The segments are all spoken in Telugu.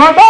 Mama!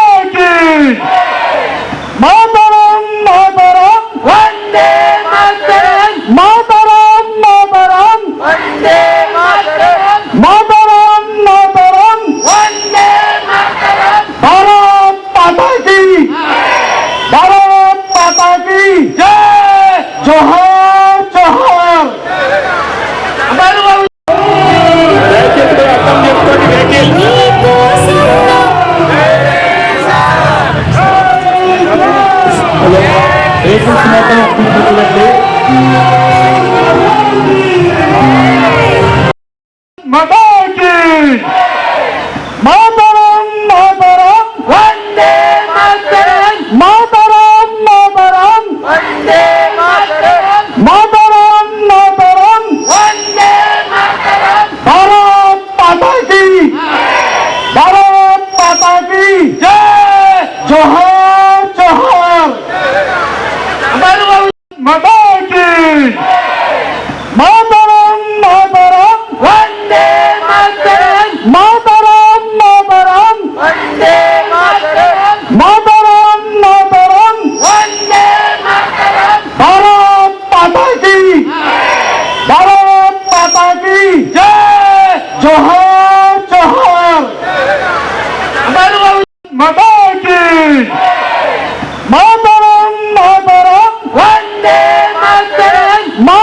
মাতরম মাতরম বন্দে মাতরম। মা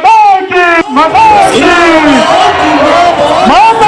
মাতা কি মাতা কি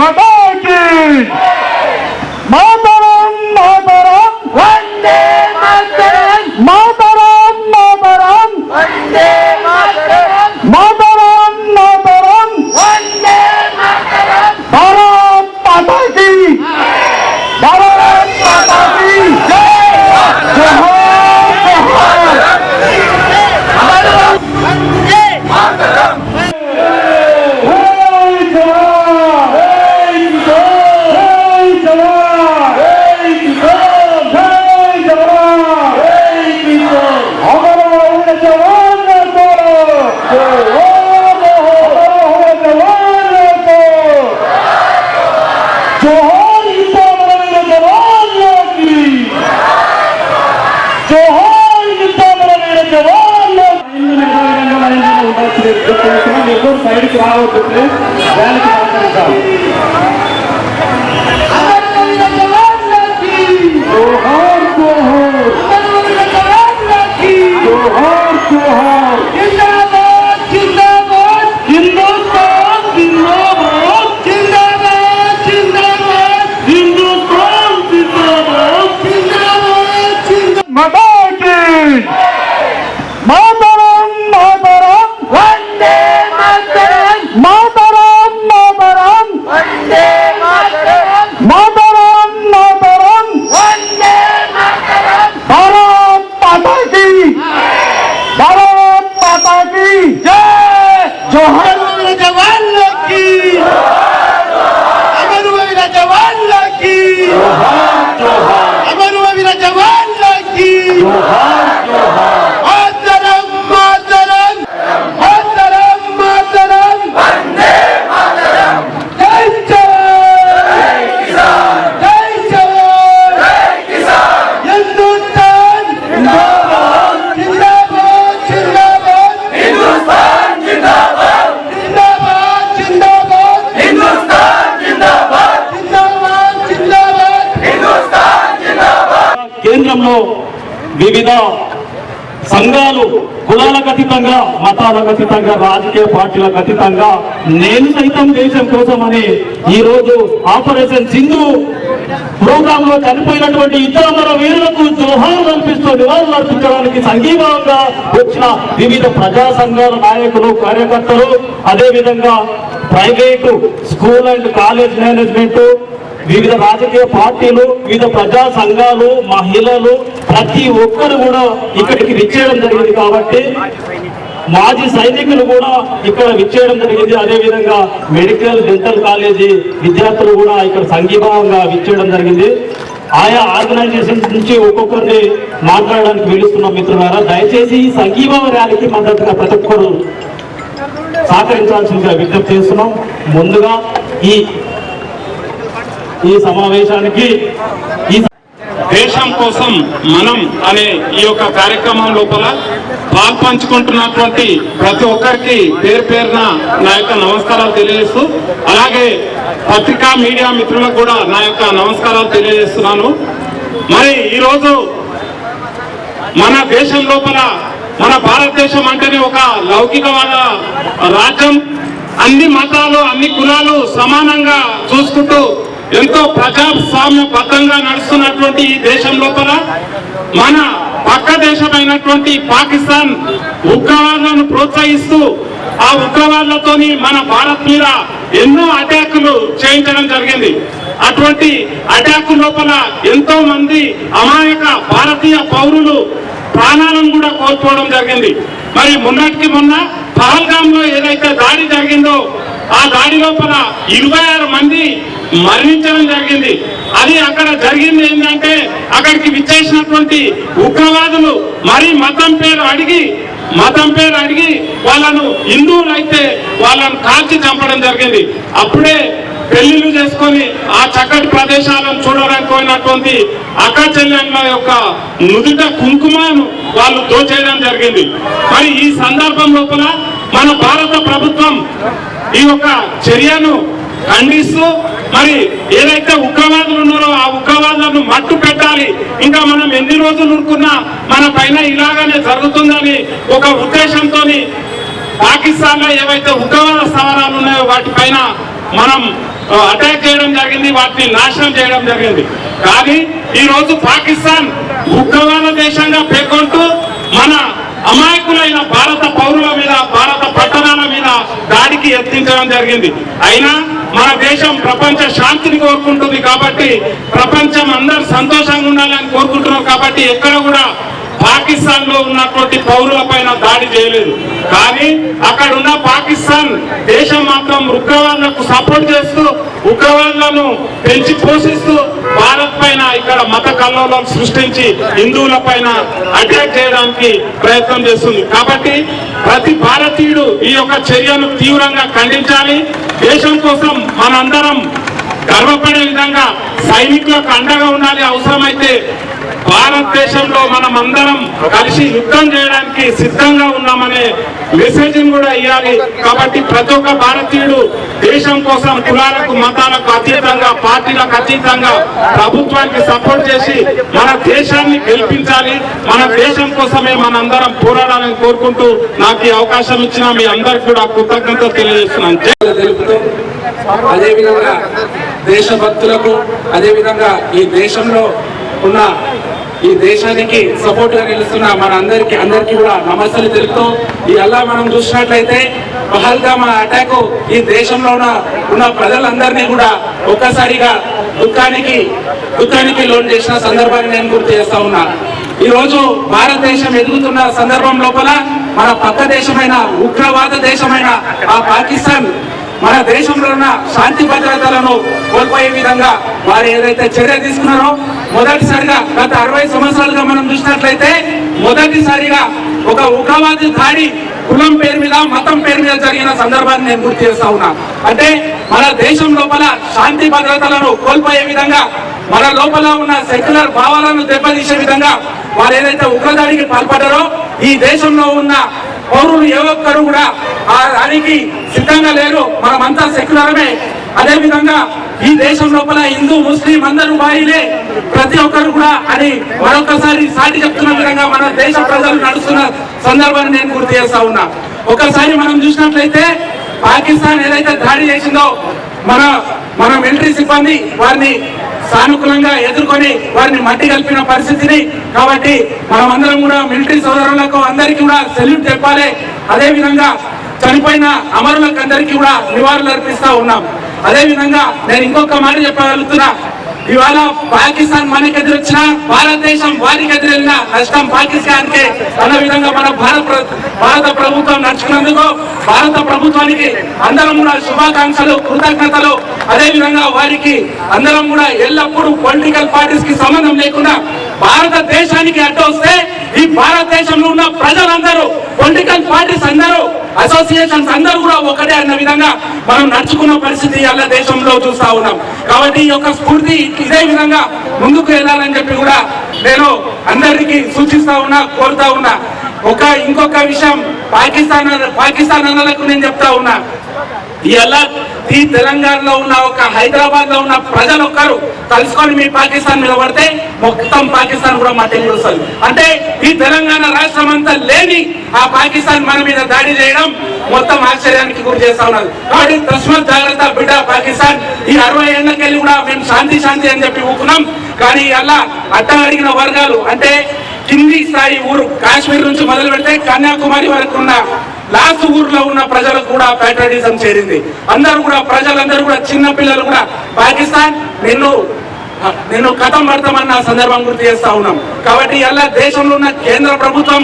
Mamonji! Mama! జోహార్ యుద్ధాపరమైన జవాన్లోకి. జోహార్ యుద్ధాపరమైన జవాన్లోకి. ఉండాల్సిన సైడ్కి రావద్దు ప్లీజ్ దానికి మాట్లాడతాం వివిధ సంఘాలు కులాలకు అతీతంగా మతాలకు అతీతంగా రాజకీయ పార్టీలకు అతీతంగా నేను సైతం దేశం కోసం ఈ రోజు ఆపరేషన్ సింధు ప్రోగ్రామ్లో చనిపోయినటువంటి ఇతర మన వీరులకు జోహాలు అర్పిస్తూ నివాళులు అర్పించడానికి సంఘీభావంగా వచ్చిన వివిధ ప్రజా సంఘాల నాయకులు కార్యకర్తలు అదేవిధంగా private school and college management వివిధ రాజకీయ పార్టీలు వివిధ ప్రజా సంఘాలు మహిళలు ప్రతి ఒక్కరు కూడా ఇక్కడికి విచ్చేయడం జరిగింది కాబట్టి మాజీ సైనికులు కూడా ఇక్కడ విచ్చేయడం జరిగింది. అదే విధంగా మెడికల్ డెంటల్ కాలేజీ విద్యార్థులు కూడా ఇక్కడ సంఘీభావంగా విచ్చేయడం జరిగింది. ఆయా ఆర్గనైజేషన్ నుంచి ఒక్కొక్కరిని మాట్లాడడానికి పిలుస్తున్నాం మిత్రులారా. దయచేసి ఈ సంఘీభావ ర్యాలీకి మద్దతుగా ప్రతి ఒక్కరు సహకరించాల్సిందిగా విజ్ఞప్తి చేస్తున్నాం. ముందుగా ఈ ఈ సమావేశానికి ఈ దేశం కోసం మనం అనే ఈ యొక్క కార్యక్రమం లోపల పాల్పంచుకుంటున్నటువంటి ప్రతి ఒక్కరికి పేరు పేరున నా యొక్క నమస్కారాలు తెలియజేస్తూ అలాగే పత్రికా మీడియా మిత్రులకు కూడా నా యొక్క నమస్కారాలు తెలియజేస్తున్నాను. మరి ఈరోజు మన దేశం లోపల మన భారతదేశం అంటేనే ఒక లౌకికవాద రాజ్యం. అన్ని మతాలు అన్ని కులాలు సమానంగా చూసుకుంటూ ఎంతో ప్రజాస్వామ్య ప్రజాస్వామ్యబద్ధంగా నడుస్తున్నటువంటి ఈ దేశం లోపల మన పక్క దేశమైనటువంటి పాకిస్తాన్ ఉగ్రవాదులను ప్రోత్సహిస్తూ ఆ ఉగ్రవాదులతోని మన భారత్ మీద ఎన్నో అటాకులు చేయించడం జరిగింది. అటువంటి అటాకు లోపల ఎంతో మంది అమాయక భారతీయ పౌరులు ప్రాణాలను కూడా కోల్పోవడం జరిగింది. మరి మొన్నటికి మొన్న పహల్గామ్లో ఏదైతే దాడి జరిగిందో ఆ దాడి లోపల ఇరవై ఆరు మంది మరణించడం జరిగింది. అది అక్కడ జరిగింది ఏంటంటే అక్కడికి విచ్చేసినటువంటి ఉగ్రవాదులు మరి మతం పేరు అడిగి మతం పేరు అడిగి వాళ్ళను హిందువులు అయితే వాళ్ళను కాల్చి చంపడం జరిగింది. అప్పుడే పెళ్ళిళ్ళు చేసుకొని ఆ చక్కటి ప్రదేశాలను చూడడానికి పోయినటువంటి అక్క చెల్లెళ్ళ యొక్క నుదుట కుంకుమను వాళ్ళు దోచేయడం జరిగింది. మరి ఈ సందర్భం లోపల మన భారత ప్రభుత్వం ఈ యొక్క చర్యను ఖండిస్తూ మరి ఏదైతే ఉగ్రవాదులు ఉన్నారో ఆ ఉగ్రవాదులను మట్టు పెట్టాలి. ఇంకా మనం ఎన్ని రోజులు ఉరుకున్నా మన పైన ఇలాగానే జరుగుతుందని ఒక ఉద్దేశంతో పాకిస్తాన్లో ఏవైతే ఉగ్రవాద స్థావరాలు ఉన్నాయో వాటిపైన మనం అటాక్ చేయడం జరిగింది వాటిని నాశనం చేయడం జరిగింది. కానీ ఈ రోజు పాకిస్తాన్ ఉగ్రవాద దేశంగా పేర్కొంటూ మన అమాయకులైన భారత పౌరుల మీద భారత పట్టణాల మీద దాడికి యత్నించడం జరిగింది. అయినా మన దేశం ప్రపంచ శాంతిని కోరుకుంటుంది కాబట్టి ప్రపంచం అందరు సంతోషంగా ఉండాలని కోరుకుంటున్నాం కాబట్టి ఎక్కడ కూడా పాకిస్తాన్లో ఉన్నటువంటి పౌరుల పైన దాడి చేయలేదు. కానీ అక్కడ ఉన్న పాకిస్తాన్ దేశం మాత్రం ఉగ్రవాదులకు సపోర్ట్ చేస్తూ ఉగ్రవాదులను పెంచి పోషిస్తూ భారత్ పైన ఇక్కడ మత కల్లోలం సృష్టించి హిందువుల పైన అటాక్ చేయడానికి ప్రయత్నం చేస్తుంది. కాబట్టి ప్రతి భారతీయుడు ఈ యొక్క చర్యను తీవ్రంగా ఖండించాలి. దేశం కోసం మనందరం గర్వపడే విధంగా సైనికులకు అండగా ఉండాలి. అవసరమైతే భారతదేశంలో మనం అందరం కలిసి యుద్ధం చేయడానికి సిద్ధంగా ఉన్నామనే మెసేజ్ కూడా ఇవ్వాలి కాబట్టి ప్రతి ఒక్క భారతీయుడు దేశం కోసం కులాలకు మతాలకు అతీతంగా పార్టీలకు అతీతంగా ప్రభుత్వానికి సపోర్ట్ చేసి మన దేశాన్ని గెలిపించాలి. మన దేశం కోసమే మనందరం పోరాడాలని కోరుకుంటూ నాకు ఈ అవకాశం ఇచ్చిన మీ అందరికి కూడా కృతజ్ఞత తెలియజేస్తున్నాను. తెలుపుతూ అదేవిధంగా దేశభక్తులకు అదేవిధంగా ఈ దేశంలో ఉన్న ఈ దేశానికి సపోర్ట్గా నిలుస్తున్న మన అందరికి అందరికీ కూడా నమస్తలు తెలుపుతూ ఈ అలా మనం చూసినట్లయితే పహల్గామ అటాక్ ఈ దేశంలో ఉన్న ఉన్న ప్రజలందరినీ కూడా ఒక్కసారిగా దుఃఖానికి దుఃఖానికి లోన్ చేసిన సందర్భాన్ని నేను గుర్తు చేస్తా ఉన్నా. ఈ రోజు భారతదేశం ఎదుగుతున్న సందర్భం లోపల మన పక్క దేశమైన ఉగ్రవాద దేశమైన ఆ పాకిస్తాన్ మన దేశంలో ఉన్న శాంతి భద్రతలను కోల్పోయే విధంగా వారు ఏదైతే చర్య తీసుకున్నారో మొదటిసారిగా గత అరవై సంవత్సరాలుగా మనం చూసినట్లయితే మొదటిసారిగా ఒక ఉగ్రవాది దాడి కులం పేరు మీద మతం పేరు మీద జరిగిన సందర్భాన్ని నేను గుర్తు చేస్తా ఉన్నా. అంటే మన దేశం లోపల శాంతి భద్రతలను కోల్పోయే విధంగా మన లోపల ఉన్న సెక్యులర్ భావాలను దెబ్బతీసే విధంగా వారు ఏదైతే ఉగ్రదాడికి పాల్పడ్డారో ఈ దేశంలో ఉన్న పౌరులు ఏ ఒక్కరు కూడా ఆ దానికి సిద్ధంగా లేరు. మనమంతా సెక్యులరమే అదే విధంగా ఈ దేశం లోపల హిందూ ముస్లిం అందరూ బాయిలే ప్రతి ఒక్కరు కూడా అని మరొకసారి సాటి చెప్తున్న విధంగా మన దేశ ప్రజలు నడుస్తున్న సందర్భాన్ని నేను గుర్తు చేస్తా ఉన్నా. ఒకసారి మనం చూసినట్లయితే పాకిస్తాన్ ఏదైతే దాడి చేసిందో మన మన మిలిటరీ సిబ్బంది వారిని సానుకూలంగా ఎదుర్కొని వారిని మట్టి కలిపిన పరిస్థితిని కాబట్టి మనమందరం కూడా మిలిటరీ సోదరులకు అందరికీ కూడా సెల్యూట్ చెప్పాలి అదేవిధంగా చనిపోయిన అమరులకు అందరికీ కూడా నివాళులు అర్పిస్తా ఉన్నాం. అదే విధంగా నేను ఇంకొక మాట చెప్పగలుగుతున్నా. ఇవాళ పాకిస్తాన్ మనకి ఎదురొచ్చిన భారతదేశం వారికి ఎదురెళ్ళిన నష్టం పాకిస్తాన్ కే అన్న విధంగా మన భారత భారత ప్రభుత్వం నడుచుకున్నందుకు భారత ప్రభుత్వానికి అందరం కూడా శుభాకాంక్షలు కృతజ్ఞతలు. అదే విధంగా వారికి అందరం కూడా ఎల్లప్పుడూ పొలిటికల్ పార్టీస్కి సంబంధం లేకుండా భారతదేశానికి అడ్డొస్తే ఈ భారతదేశంలో ఉన్న ప్రజలందరూ పొలిటికల్ పార్టీస్ అందరూ అసోసియేషన్స్ అందరూ కూడా ఒకటే అన్న విధంగా మనం నడుచుకున్న పరిస్థితి అలా దేశంలో చూస్తా ఉన్నాం. కాబట్టి ఈ యొక్క స్ఫూర్తి ఇదే విధంగా ముందుకు వెళ్ళాలని చెప్పి కూడా నేను అందరికీ సూచిస్తా ఉన్నా కోరుతా ఉన్నా. ఒక ఇంకొక విషయం పాకిస్తాన్ పాకిస్తాన్ అన్నలకు నేను చెప్తా ఉన్నా. ఇలా ఈ తెలంగాణలో ఉన్న ఒక హైదరాబాద్లో ఉన్న ప్రజలు ఒక్కరు కలుసుకొని మీ పాకిస్తాన్ మీద పడితే మొత్తం పాకిస్తాన్ కూడా మట్టి వస్తుంది. అంటే ఈ తెలంగాణ రాష్ట్రం అంతా లేని ఆ పాకిస్తాన్ మన మీద దాడి చేయడం మొత్తం ఆశ్చర్యానికి గురి చేస్తా ఉన్నారు. కాబట్టి తస్మత్ జాగ్రత్త బిడ్డ పాకిస్తాన్. ఈ అరవై ఏళ్ళకెళ్ళి కూడా మేము శాంతి శాంతి అని చెప్పి ఊకున్నాం. కానీ అలా అట్ట అడిగిన వర్గాలు అంటే కింది స్థాయి ఊరు కాశ్మీర్ నుంచి మొదలు పెడితే కన్యాకుమారి వరకు ఉన్న లాస్ట్ ఊర్లో ఉన్న ప్రజలకు కూడా ప్యాట్రటిజం చేరింది. అందరూ కూడా ప్రజలందరూ కూడా చిన్న పిల్లలు కూడా పాకిస్తాన్ నిన్ను నిన్ను కథం పడతామన్న సందర్భం గుర్తు చేస్తా ఉన్నాం. కాబట్టి అలా దేశంలో ఉన్న కేంద్ర ప్రభుత్వం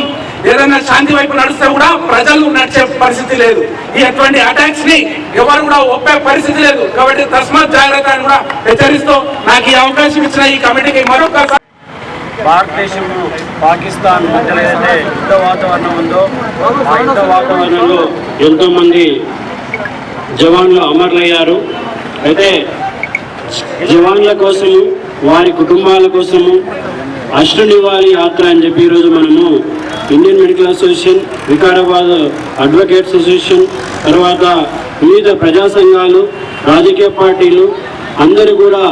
ఏదైనా శాంతి వైపు నడిస్తే కూడా ప్రజలు నడిచే పరిస్థితి లేదు. ఈ అటువంటి అటాక్స్ని ఎవరు కూడా ఒప్పే పరిస్థితి లేదు. కాబట్టి తస్మాత్ జాగ్రత్త అని కూడా హెచ్చరిస్తూ నాకు ఈ అవకాశం ఇచ్చిన ఈ కమిటీకి మరొకసారి భారతదేశము పాకిస్తాన్ మధ్యలో అయితే యుద్ధ వాతావరణం ఉందో ఆ యుద్ధ వాతావరణంలో ఎంతో మంది జవాన్లు అమరులయ్యారు. అయితే జవాన్ల కోసము వారి కుటుంబాల కోసము అష్ట నివాళి యాత్ర అని చెప్పి ఈరోజు మనము Indian medical association Vikarabad advocates association తర్వాత వివిధ ప్రజా సంఘాలు రాజకీయ పార్టీలు అందరూ కూడా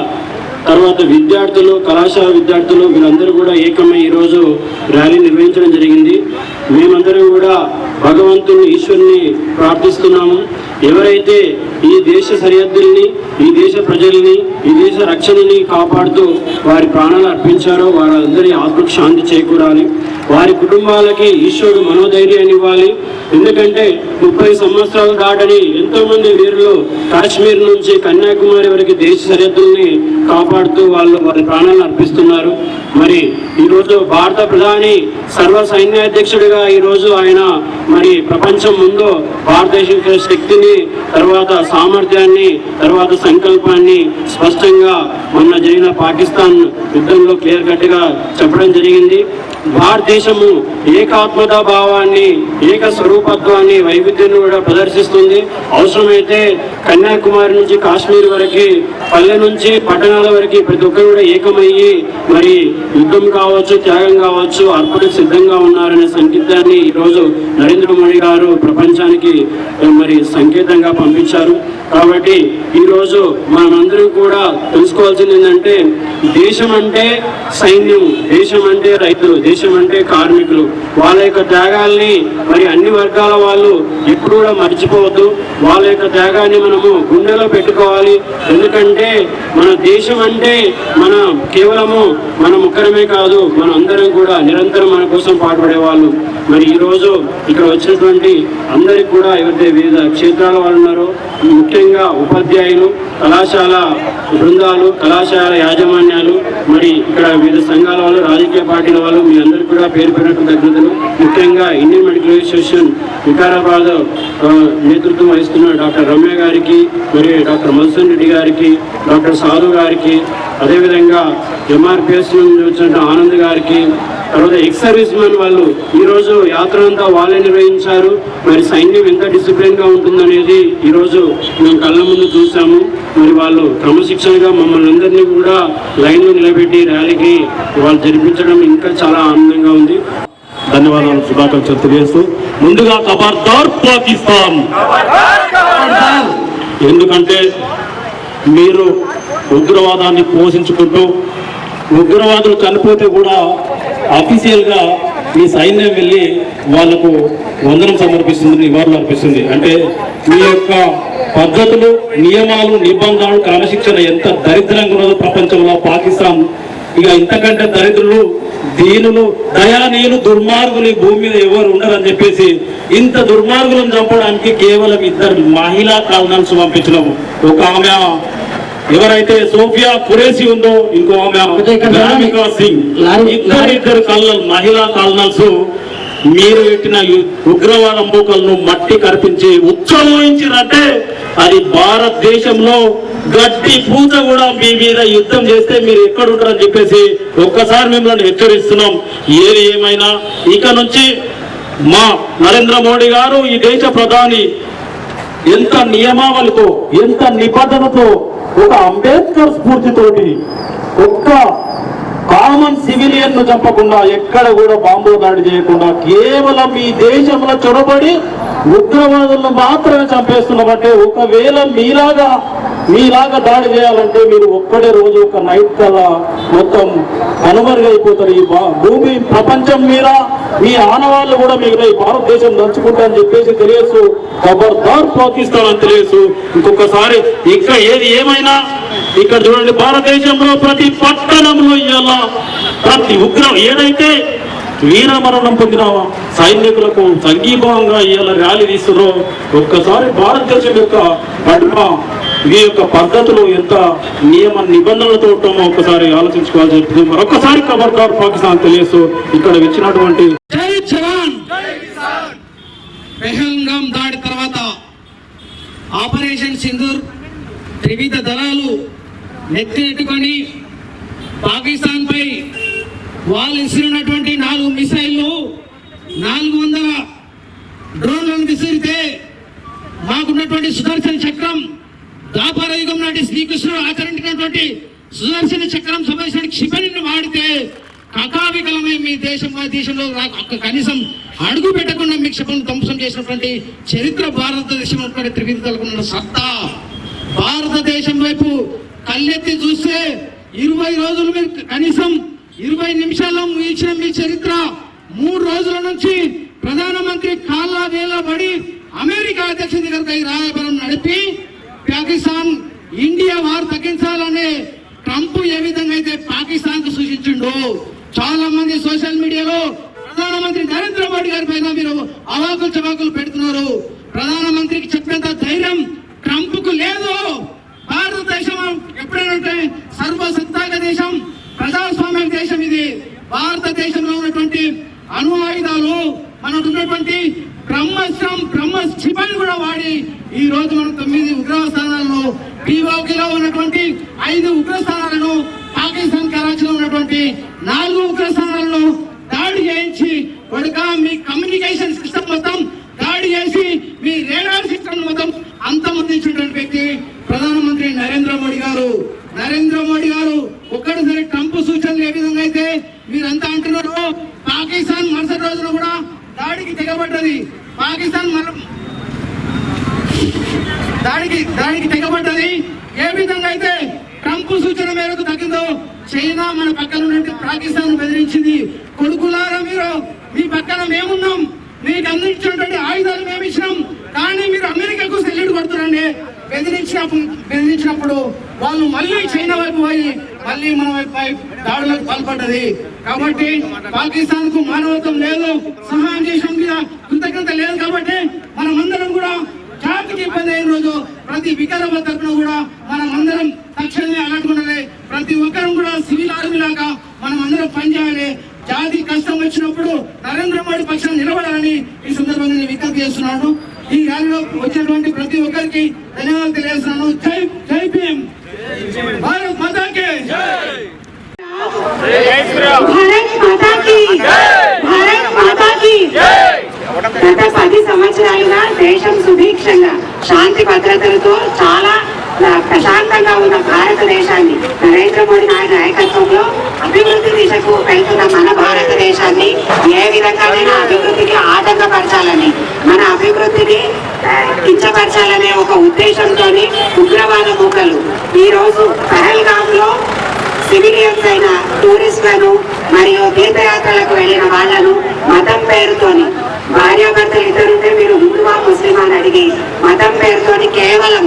తర్వాత విద్యార్థులు కళాశాల విద్యార్థులు వీరందరూ కూడా ఏకమై ఈరోజు ర్యాలీ నిర్వహించడం జరిగింది. మేమందరం కూడా భగవంతుని ఈశ్వరుని ప్రార్థిస్తున్నాము. ఎవరైతే ఈ దేశ సరిహద్దుల్ని ఈ దేశ ప్రజల్ని ఈ దేశ రక్షణని కాపాడుతూ వారి ప్రాణాలు అర్పించారో వారందరి ఆత్మకు శాంతి చేకూరాలి. వారి కుటుంబాలకి ఈశ్వరుడు మనోధైర్యాన్ని ఇవ్వాలి. ఎందుకంటే ముప్పై సంవత్సరాలు దాటని ఎంతో మంది వీరులు కాశ్మీర్ నుంచి కన్యాకుమారి వరకు దేశ సరిహద్దుల్ని కాపాడుతూ వాళ్ళు వారి ప్రాణాలను అర్పిస్తున్నారు. మరి ఈరోజు భారత ప్రధాని సర్వ సైన్యాధ్యక్షుడిగా ఈరోజు ఆయన మరి ప్రపంచం ముందు భారతదేశ యొక్క శక్తిని తర్వాత సామర్థ్యాన్ని తర్వాత సంకల్పాన్ని స్పష్టంగా మొన్న జరిగిన పాకిస్తాన్ యుద్ధంలో క్లియర్ కట్గా చెప్పడం జరిగింది. భారతదేశము ఏకాత్మతా భావాన్ని ఏక స్వరూపత్వాన్ని వైవిధ్యాన్ని కూడా ప్రదర్శిస్తుంది. అవసరమైతే కన్యాకుమారి నుంచి కాశ్మీర్ వరకు పల్లె నుంచి పట్టణాల వరకు ప్రతి ఒక్కరు కూడా ఏకమయ్యి మరి యుద్ధం కావచ్చు త్యాగం కావచ్చు అర్పణ సిద్ధంగా ఉన్నారనే సంకేతాన్ని ఈరోజు నరేంద్ర మోడీ గారు ప్రపంచానికి మరి సంకేతంగా పంపించారు. కాబట్టి ఈరోజు మనమందరం కూడా తెలుసుకోవాల్సింది ఏంటంటే దేశం అంటే సైన్యం దేశం అంటే రైతులు దేశం అంటే కార్మికులు. వాళ్ళ యొక్క త్యాగాల్ని మరి అన్ని వర్గాల వాళ్ళు ఎప్పుడు కూడా మర్చిపోవద్దు. వాళ్ళ యొక్క త్యాగాన్ని మనము గుండెలో పెట్టుకోవాలి. ఎందుకంటే మన దేశం అంటే మన కేవలము మన ముక్కరమే కాదు మన అందరం కూడా నిరంతరం మన కోసం పాటుపడే వాళ్ళు. మరి ఈ రోజు ఇక్కడ వచ్చినటువంటి అందరికి కూడా ఎవరైతే వివిధ క్షేత్రాల వాళ్ళు ఉన్నారో ముఖ్యంగా ఉపాధ్యాయులు కళాశాల బృందాలు కళాశాల యాజమాన్యాలు మరి ఇక్కడ వివిధ సంఘాల వాళ్ళు రాజకీయ పార్టీల వాళ్ళు మీ అందరికీ కూడా పేరు పెరగడం తగ్గుదలు ముఖ్యంగా ఇండియన్ మెడికల్ అసోసియేషన్ వికారాబాద్ నేతృత్వం వహిస్తున్న డాక్టర్ రమ్య గారికి మరియు డాక్టర్ మధుసూన్ రెడ్డి గారికి డాక్టర్ సాధు గారికి అదేవిధంగా ఎంఆర్పిఎస్ నుంచి వచ్చిన ఆనంద్ గారికి తర్వాత ఎక్స్ సర్వీస్ మ్యాన్ వాళ్ళు ఈరోజు యాత్ర అంతా వాళ్ళే నిర్వహించారు. మరి సైన్యం ఎంత డిసిప్లిన్గా ఉంటుందనేది ఈరోజు మేము కళ్ళ ముందు చూసాము మరి వాళ్ళు క్రమశిక్షణగా మమ్మల్ని అందరినీ కూడా లైన్లో నిలబెట్టి ర్యాలీకి వాళ్ళు జరిపించడం ఇంకా చాలా ఆనందంగా ఉంది. ధన్యవాదాలు శుభాకాంక్షలు తెలియజేస్తూ ముందుగా ఖబర్దార్ పాకిస్తాన్. ఎందుకంటే మీరు ఉగ్రవాదాన్ని పోషించుకుంటూ ఉగ్రవాదులు చనిపోతే కూడా అఫీషియల్గా మీ సైన్యం వెళ్ళి వాళ్ళకు వందనం సమర్పిస్తుంది నివాళులు అర్పిస్తుంది. అంటే మీ యొక్క పద్ధతులు నియమాలు నిబంధనలు క్రమశిక్షణ ఎంత దరిద్రంగా ఉన్నదో ప్రపంచంలో పాకిస్తాన్ ఇక ఇంతకంటే దరిద్రులు దీనులు దయానీయులు దుర్మార్గులు ఈ భూమి మీద ఎవరు ఉండరని చెప్పేసి ఇంత దుర్మార్గులను చంపడానికి కేవలం ఇద్దరు మహిళా కాలనల్స్ పంపించినాము ఒక ఆమె ఎవరైతే సోఫియా కురేసి ఉందో ఇంకో ఆమె సింగ్ ఇద్దరు ఇద్దరు కళ్ళ మహిళా కాలనల్స్ మీరు పెట్టిన ఉగ్రవాద మూకలను మట్టి కనిపించి ఉత్సవించినట్టే అది భారతదేశంలో గడ్డి పూత కూడా మీ మీద యుద్ధం చేస్తే మీరు ఎక్కడ ఉంటారని చెప్పేసి ఒక్కసారి మిమ్మల్ని హెచ్చరిస్తున్నాం. ఏది ఏమైనా ఇక నుంచి మా నరేంద్ర మోడీ గారు ఈ దేశ ప్రధాని ఎంత నియమావళితో ఎంత నిబంధనతో ఒక అంబేద్కర్ స్ఫూర్తితోటి ఒక్క కామన్ సివిలియన్ను చంపకుండా ఎక్కడ కూడా బాంబు దాడి చేయకుండా కేవలం ఈ దేశంలో చొరబడి ఉగ్రవాదులను మాత్రమే చంపేస్తున్నామంటే ఒకవేళ మీలాగా మీలాగా దాడి చేయాలంటే మీరు ఒక్కడే రోజు ఒక నైట్ కల్లా మొత్తం కనుమరుగైపోతారు ఈ భూమి ప్రపంచం మీద మీ ఆనవాళ్ళు కూడా మీకు ఈ భారతదేశం దంచుకుంటా అని చెప్పేసి తెలియచ్చు ఖబర్దార్ పాకిస్తాన్ అని తెలియచ్చు ఇంకొకసారి ఇంకా ఏది ఏమైనా ఇక్కడ చూడండి భారతదేశంలో ప్రతి పట్టణంలో ఇవాళ ప్రతి ఉగ్రం ఏదైతే వీరమరణం పొందిన సైనికులకు సంఘీభావంగా ఇవాళ ర్యాలీ తీస్తున్నారో ఒక్కసారి భారతదేశం యొక్క పట్ల మీ యొక్క పద్ధతులు ఎంత నియమ నిబంధనలతో ఉంటామో ఒక్కసారి ఆలోచించుకోవాల్సి ఉంటుంది మరొకసారి ఖబర్దార్ పాకిస్తాన్ తెలియసు ఇక్కడ వచ్చినటువంటి పెహల్గాం దాడి తర్వాత ఆపరేషన్ సింధూర్ త్రివిధ దళాలు నెత్తెట్టుకొని పాకిస్తాన్ పై వాళ్ళు ఇస్తున్నటువంటి నాలుగు మిసైళ్ళు నాలుగు వందల డ్రోన్లను విసిరితే మాకున్నటువంటి సుదర్శన చక్రం ద్వాపర యుగం నాటి శ్రీకృష్ణుడు ఆచరించినటువంటి సుదర్శన చక్రం సంబంధించిన క్షిపణిని వాడితే కథావికలమే మీ దేశం మా దేశంలో ఒక్క కనీసం అడుగు పెట్టకుండా మీ క్షిపణి ధ్వంసం చేసినటువంటి చరిత్ర భారతదేశం త్రివిధి త్రివిధులకు సత్తా. భారతదేశం వైపు కళ్ళెత్తి చూస్తే ఇరవై రోజులు మీరు కనీసం ఇరవై నిమిషాల్లో ఇచ్చిన మీ చరిత్ర. మూడు రోజుల నుంచి ప్రధానమంత్రి కాళ్ళ వేల పడి అమెరికా అధ్యక్షుడి దగ్గరకు రాయబరం నడిపి పాకిస్తాన్ ఇండియా వారు తగ్గించాలనే ట్రంప్ ఏ విధంగా అయితే పాకిస్తాన్కు సూచించిండు చాలా మంది సోషల్ మీడియాలో ప్రధానమంత్రి నరేంద్ర మోడీ గారి పైన మీరు అవాకులు చవాకులు పెడుతున్నారు. ప్రధానమంత్రికి చెప్పేంత ధైర్యం ట్రంప్కు లేదు. భారతదేశం ఎప్పుడైనా సర్వసత్తాక దేశం ప్రజాస్వామ్య దేశం ఇది. భారతదేశంలో ఉన్నటువంటి అణు ఆయుధాలు మనకు ఉన్నటువంటి బ్రహ్మస్త్రం బ్రహ్మ క్షిపణి కూడా వాడి ఈ రోజు మనం తొమ్మిది ఉగ్రవాద స్థానాలను పీఓకిలో ఉన్నటువంటి ఐదు ఉగ్ర స్థానాలను పాకిస్తాన్ కరాచీలో ఉన్నటువంటి నాలుగు ఉగ్ర స్థానాలను దాడి చేయించి కొడుక మీ కమ్యూనికేషన్ సిస్టమ్ మొత్తం దాడి చేసి మీ రేడార్ సిస్టమ్ మొత్తం అంతమొందించినటువంటి వ్యక్తి ప్రధానమంత్రి నరేంద్ర మోడీ గారు. నరేంద్ర మోడీ గారు ఒక్కటిసారి ట్రంప్ సూచనలు ఏ విధంగా అయితే మీరంతా అంటున్నారు పాకిస్తాన్ మరుసటి రోజున కూడా దాడికి తెగబడ్డది. పాకిస్తాన్ దానికి దానికి తెగబడ్డది. ఏ విధంగా అయితే ట్రంప్ సూచన మేరకు తగ్గిందో చైనా మన పక్కన నుండి పాకిస్తాన్ బెదిరించింది. కొడుకులారా మీరు మీ పక్కన మేమున్నాం. మీకు అందించినటువంటి ఆయుధాలు మేము ఇచ్చినాం కానీ మీరు అమెరికాకు సెల్యూట్ కొడుతున్నారండి బెదిరించినప్పుడు బెదిరించినప్పుడు వాళ్ళు మళ్ళీ చైనా వైపు పోయి మళ్ళీ మన వైపు పోయి దాడులకు పాల్పడ్డది. కాబట్టి పాకిస్తాన్కు మానవత్వం లేదు సహాయం చేసిన కృతజ్ఞత లేదు కాబట్టి మనమందరం కూడా జాతికి ఇబ్బంది అయిన రోజు ప్రతి వికారాబాద్ తరఫున కూడా మనం అందరం తక్షణమే అలాంటి ప్రతి ఒక్కరం కూడా సివిల్ ఆర్మీ లాగా మనం అందరం పనిచేయాలి. జాతి కష్టం వచ్చినప్పుడు నరేంద్ర మోడీ పక్షం నిలబడాలని ఈ సందర్భంగా విజ్ఞప్తి చేస్తున్నాను. ఈ ర్యాలీలో వచ్చినటువంటి ప్రతి ఒక్కరికి ధన్యవాదాలు తెలియజేస్తున్నాను. జై జై భీమ్. భారత్ మాతాకే. భారత్ మాతాకి. భారత్ మాతాకి. గత పది సంవత్సరాలుగా దేశం సుభిక్షంగా శాంతి భద్రతలతో చాలా ప్రశాంతంగా ఉన్న భారతదేశాన్ని నరేంద్ర మోడీ నాయుడు నాయకత్వంలో అభివృద్ధి దిశకు వెళ్తున్న మన భారతదేశాన్ని ఏ విధంగానైనా అభివృద్ధికి ఆటంకపరచాలని మన అభివృద్ధిని కించపరచాలనే ఒక ఉద్దేశంతో ఉగ్రవాద మూకలు. ఈ రోజు పహల్గామ్లో సివిలియన్స్ అయిన టూరిస్టులను మరియు తీర్థయాత్రలకు వెళ్ళిన వాళ్ళను మతం పేరుతోని భార్యాభర్తలు ఇద్దరుంటే మీరు హిందువా ముస్లిం అని అడిగి మతం పేరుతోని కేవలం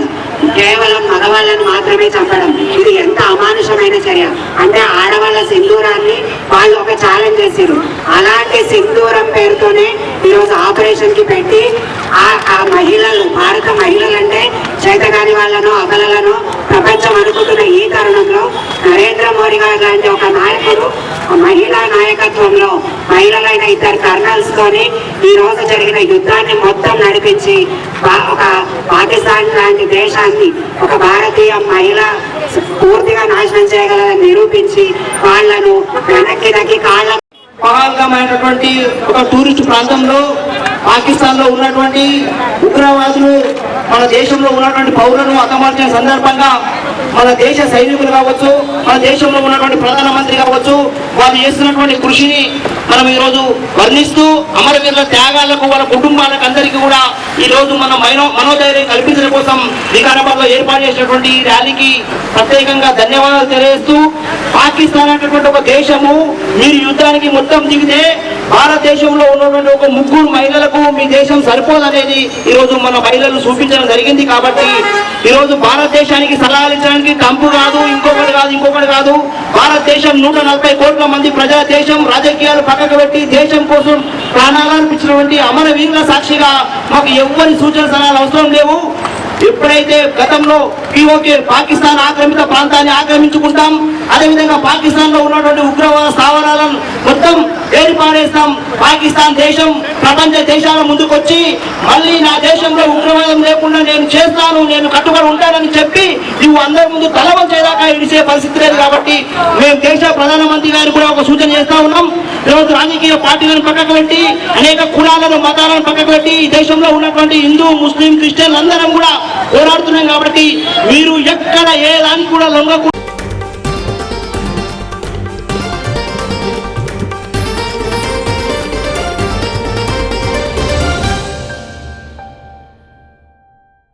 కేవలం మగవాళ్ళను మాత్రమే చంపడం. ఇది ఎంత అమానుషమైన చర్య. అంటే ఆడవాళ్ళ సింధూరాన్ని వాళ్ళు ఒక ఛాలెంజ్ చేశారు అలాంటి సింధూరం పేరుతోనే ఈరోజు ఆపరేషన్కి పెట్టి ఆ ఆ మహిళలు భారత మహిళలు అంటే చేతగాని వాళ్ళను అగలలను ప్రపంచం అనుకుంటున్న ఈ తరుణంలో నరేంద్ర మోడీ గారు లాంటి ఒక నాయకుడు మహిళా నాయకత్వంలో మహిళలైన ఇద్దరు కర్నల్స్ తోని ఈ రోజు జరిగిన యుద్ధాన్ని మొత్తం నడిపించి ఒక పాకిస్తాన్ లాంటి దేశాన్ని ఒక భారతీయ మహిళ పూర్తిగా నాశనం చేయగలదని నిరూపించి వాళ్ళను వెనక్కి తగ్గి కాళ్ళ పహాల్గమైనటువంటి ఒక టూరిస్ట్ ప్రాంతంలో పాకిస్తాన్లో ఉన్నటువంటి ఉగ్రవాదులు మన దేశంలో ఉన్నటువంటి పౌరులను అతమార్చిన సందర్భంగా మన దేశ సైనికులు కావచ్చు మన దేశంలో ఉన్నటువంటి ప్రధానమంత్రి కావచ్చు వాళ్ళు చేస్తున్నటువంటి కృషిని మనం ఈరోజు వర్ణిస్తూ అమరవీరుల త్యాగాలకు వాళ్ళ కుటుంబాలకు అందరికీ కూడా ఈ రోజు మన మైనో మనోధైర్యం కల్పించడం కోసం వికారాబాద్లో ఏర్పాటు చేసినటువంటి ర్యాలీకి ప్రత్యేకంగా ధన్యవాదాలు తెలియజేస్తూ పాకిస్తాన్ అనేటువంటి ఒక దేశము మీరు యుద్ధానికి మొత్తం దిగితే భారతదేశంలో ఉన్నటువంటి ఒక ముగ్గురు మహిళలకు మీ దేశం సరిపోదనేది ఈ రోజు మన మహిళలు చూపించడం జరిగింది కాబట్టి ఈ రోజు భారతదేశానికి సలహాలు ఇచ్చడానికి ట్రంప్ కాదు ఇంకొకటి కాదు ఇంకొకటి కాదు. భారతదేశం నూట నలభై కోట్ల మంది ప్రజల దేశం రాజకీయాలు పక్కకు పెట్టి దేశం కోసం ప్రాణాలు అర్పించినటువంటి అమరవీరుల సాక్షిగా మాకు ఎవ్వరి సూచన సలహాలు అవసరం లేవు. ఎప్పుడైతే గతంలో పిఓకే పాకిస్తాన్ ఆక్రమిత ప్రాంతాన్ని ఆక్రమించుకుంటాం అదేవిధంగా పాకిస్తాన్లో ఉన్నటువంటి ఉగ్రవాద స్థావరాలను మొత్తం ఏర్పాడేస్తాం పాకిస్తాన్ దేశం ప్రపంచ దేశాల ముందుకొచ్చి మళ్ళీ నా దేశంలో ఉగ్రవాదం లేకుండా నేను చేస్తాను నేను కట్టుబడి ఉంటానని చెప్పి నువ్వు అందరి ముందు తల వంచేదాకా పరిస్థితి లేదు కాబట్టి మేము దేశ ప్రధానమంత్రి గారు కూడా ఒక సూచన చేస్తా ఉన్నాం. ఈరోజు రాజకీయ పార్టీలను పక్కకు పెట్టి అనేక కులాలను మతాలను పక్కకు పెట్టి ఈ దేశంలో ఉన్నటువంటి హిందూ ముస్లిం క్రిస్టియన్ అందరం కూడా పోరాడుతున్నాం కాబట్టి మీరు ఎక్కడ ఏ లాంగ్ కూడా లొంగకు